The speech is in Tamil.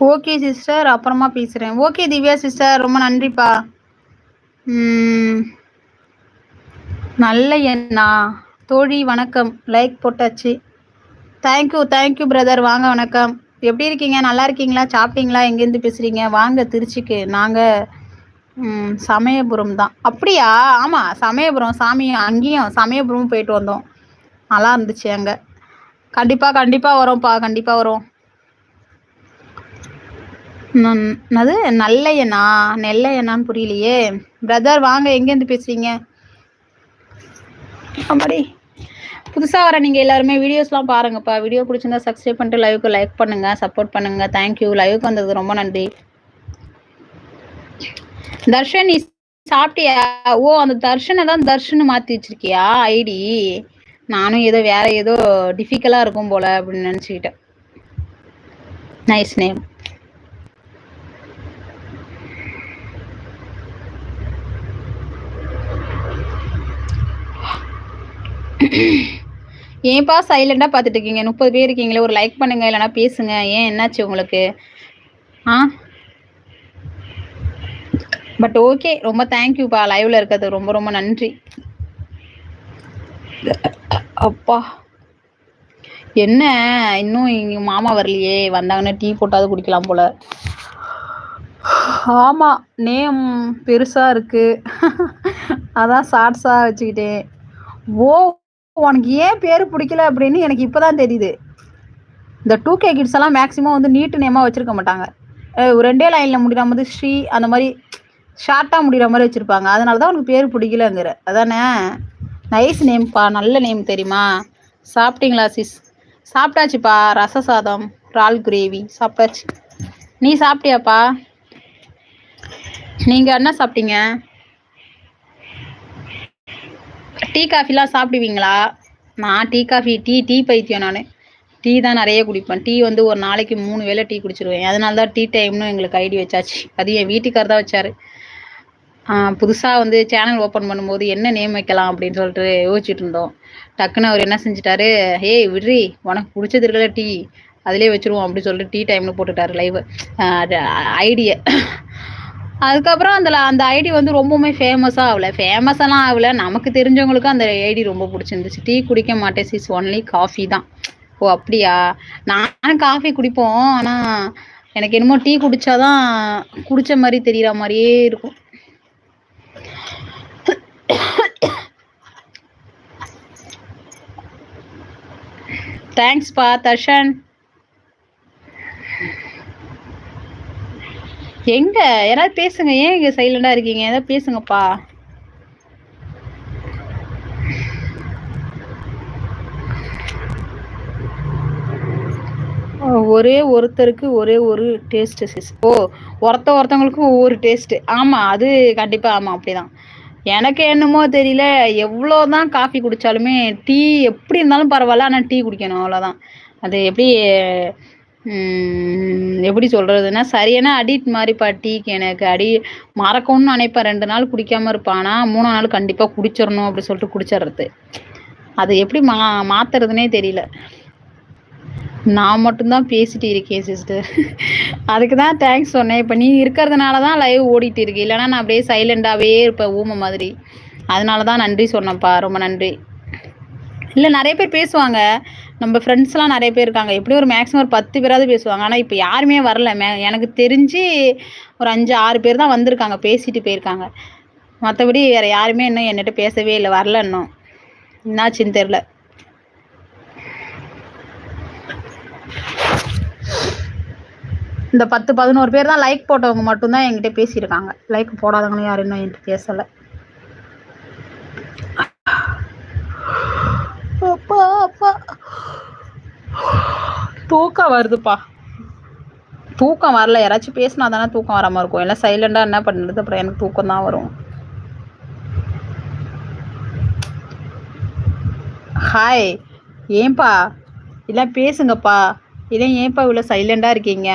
ஓகே சிஸ்டர் அப்புறமா பேசுகிறேன் ஓகே திவ்யா சிஸ்டர் ரொம்ப நன்றிப்பா. நல்ல எண்ணா. தோழி வணக்கம். லைக் போட்டாச்சு. தேங்க்யூ தேங்க்யூ பிரதர் வாங்க வணக்கம். எப்படி இருக்கீங்க? நல்லா இருக்கீங்களா? சாப்பிட்டீங்களா? எங்கேருந்து பேசுகிறீங்க வாங்க திருச்சிக்கு. நாங்கள் சமயபுரம் தான். அப்படியா? ஆமாம் சமயபுரம். சாமி அங்கேயும் சமயபுரம் போயிட்டு வந்தோம். நல்லா இருந்துச்சு அங்கே. கண்டிப்பாக கண்டிப்பாக வரோம்ப்பா. கண்டிப்பாக வரோம். அது நல்லையனா? நெல்லையனான்னு புரியலையே. பிரதர் வாங்க எங்கேருந்து பேசுறீங்க? ஆமாடி புதுசாக வர நீங்கள் எல்லாருமே வீடியோஸ்லாம் பாருங்கப்பா. வீடியோ பிடிச்சிருந்தா சப்ஸ்கிரைப் பண்ணிட்டு லைவுக்கு லைக் பண்ணுங்கள் சப்போர்ட் பண்ணுங்கள் தேங்க்யூ லைவுக்கு வந்தது ரொம்ப நன்றி. தர்ஷன் நீ சாப்பிட்டியா? ஓ அந்த தர்ஷனை தான் தர்ஷன் மாற்றி வச்சிருக்கியா? ஐடி. நானும் ஏதோ வேற ஏதோ டிஃபிகலாக இருக்கும் போல அப்படின்னு நினச்சிக்கிட்டேன். நைஸ் நேம் ஏன்பா சைலண்டாக பார்த்துட்டு இருக்கீங்க முப்பது பேர் இருக்கீங்களே ஒரு லைக் பண்ணுங்க இல்லைனா பேசுங்க. ஏன் என்னாச்சு உங்களுக்கு? ஆ? பட் ஓகே ரொம்ப தேங்க்யூப்பா லைவ்ல இருக்கிறது ரொம்ப ரொம்ப நன்றி. அப்பா. என்ன? இன்னும் இங்க மாமா வரலையே. வந்தாங்கன்னா டீ போட்டாவது குடிக்கலாம் போல. ஆமாம் நேம் பெருசாக இருக்கு. அதான் ஷார்ட்ஸாக வச்சுக்கிட்டேன். ஓ உனக்கு ஏன் பேர் பிடிக்கல அப்படின்னு எனக்கு இப்போ தான் தெரியுது. இந்த டூ கே கிட்ஸ் எல்லாம் மேக்ஸிமம் வந்து நீட்டு நேமாக வச்சுருக்க மாட்டாங்க. ரெண்டே லைனில் முடிகிற மாதிரி ஸ்ரீ அந்த மாதிரி ஷார்ட்டாக முடிகிற மாதிரி வச்சுருப்பாங்க. அதனால தான் உனக்கு பேர் பிடிக்கலங்கிற. அதானே? நைஸ் நேம்ப்பா நல்ல நேம் தெரியுமா? சாப்பிட்டீங்களா சிஸ் சாப்பிட்டாச்சுப்பா ரச சாதம் ரால் கிரேவி சாப்பிட்டாச்சு. நீ சாப்பிட்டியாப்பா? நீங்கள் என்ன சாப்பிட்டீங்க? டீ காஃபிலாம் சாப்பிடுவீங்களா? நான் டீ காஃபி டீ டீ பைத்தியம் நான். டீ தான் நிறைய குடிப்பேன். டீ வந்து ஒரு நாளைக்கு மூணு வேளை டீ குடிச்சிருவேன். அதனால தான் டீ டைம்னு எங்களுக்கு ஐடி வச்சாச்சு. அது என் வீட்டுக்கார் தான் வச்சார். புதுசாக வந்து சேனல் ஓப்பன் பண்ணும்போது என்ன நேம் வைக்கலாம் அப்படின்னு சொல்லிட்டு யோசிச்சுட்டு இருந்தோம். டக்குன்னு அவர் என்ன செஞ்சிட்டாரு? ஏய் விட்ரி உனக்கு பிடிச்சது இருக்கல டீ அதிலே வச்சுருவோம் அப்படின்னு சொல்லிட்டு டீ டைம்னு போட்டுட்டாரு லைவ். ஐடியை. அதுக்கப்புறம் அதில் அந்த ஐடி வந்து ரொம்பவுமே ஃபேமஸாக ஆகல. ஃபேமஸெல்லாம் ஆகல. நமக்கு தெரிஞ்சவங்களுக்கும் அந்த ஐடி ரொம்ப பிடிச்சிருந்துச்சு. டீ குடிக்க மாட்டேன் சிஸ் ஒன்லி காஃபி தான். ஓ அப்படியா? நானும் காஃபி குடிப்போம். ஆனால் எனக்கு என்னமோ டீ குடித்தாதான் குடித்த மாதிரி தெரிகிற மாதிரியே இருக்கும். தேங்க்ஸ்பா தர்ஷன். எங்க? யாராவது பேசுங்க. ஏன் இங்க சைலண்டா இருக்கீங்க? ஏதாவது பேசுங்கப்பா. ஒரே ஒருத்தருக்கு ஒரே ஒரு டேஸ்ட் சிஸ் ஓ ஒருத்த ஒருத்தவங்களுக்கும் ஒவ்வொரு டேஸ்ட் ஆமா அது கண்டிப்பா ஆமா அப்படிதான். எனக்கு என்னமோ தெரியல. எவ்வளோ தான் காஃபி குடித்தாலுமே டீ எப்படி இருந்தாலும் பரவாயில்ல ஆனால் டீ குடிக்கணும் அவ்வளோதான் அது எப்படி எப்படி சொல்கிறதுன்னா சரியான அடிட் மாதிரி பாட்டிக்கு எனக்கு அடி மறக்கணும்னு நினைப்பேன். ரெண்டு நாள் குடிக்காமல் இருப்பான் மூணு நாள் கண்டிப்பாக குடிச்சிடணும் அப்படி சொல்லிட்டு குடிச்சிடுறது. அது எப்படி மா மாற்றுறதுனே தெரியல. நான் மட்டும்தான் பேசிட்டு இருக்கேன் சிஸ்டர் அதுக்கு தான் தேங்க்ஸ் சொன்னேன். இப்போ நீ இருக்கிறதுனால தான் லைவ் ஓடிட்டு இருக்கு. இல்லைனா நான் அப்படியே சைலண்டாகவே இருப்பேன் ஊமை மாதிரி. அதனால தான் நன்றி சொன்னேன்ப்பா. ரொம்ப நன்றி. இல்லை நிறைய பேர் பேசுவாங்க. நம்ம ஃப்ரெண்ட்ஸ்லாம் நிறைய பேர் இருக்காங்க. எப்படியும் ஒரு மேக்ஸிமம் ஒரு பத்து பேராவது பேசுவாங்க. ஆனால் இப்போ யாருமே வரல. மே எனக்கு தெரிஞ்சு ஒரு அஞ்சு ஆறு பேர் தான் வந்திருக்காங்க. பேசிட்டு போயிருக்காங்க. மற்றபடி வேறு யாருமே இன்னும் என்கிட்ட பேசவே இல்லை. வரல இன்னும். என்னாச்சுன்னு தெரில இந்த பத்து பதினோரு பேர் தான் லைக் போட்டவங்க மட்டும்தான் என்கிட்ட பேசியிருக்காங்க. லைக் போடாதவங்களும் யாரும் இன்னும் என்கிட்ட பேசலை அப்பா அப்பா தூக்கம் வருதுப்பா. தூக்கம் வரல. யாராச்சும் பேசினா தானே தூக்கம் வராமல் இருக்கும். எல்லாம் சைலண்டாக என்ன பண்ணுறது அப்புறம் எனக்கு தூக்கம் தான் வரும். ஹாய் ஏன்பா? இல்லை பேசுங்கப்பா. இல்லை ஏன்பா இவ்வளோ சைலண்டாக இருக்கீங்க?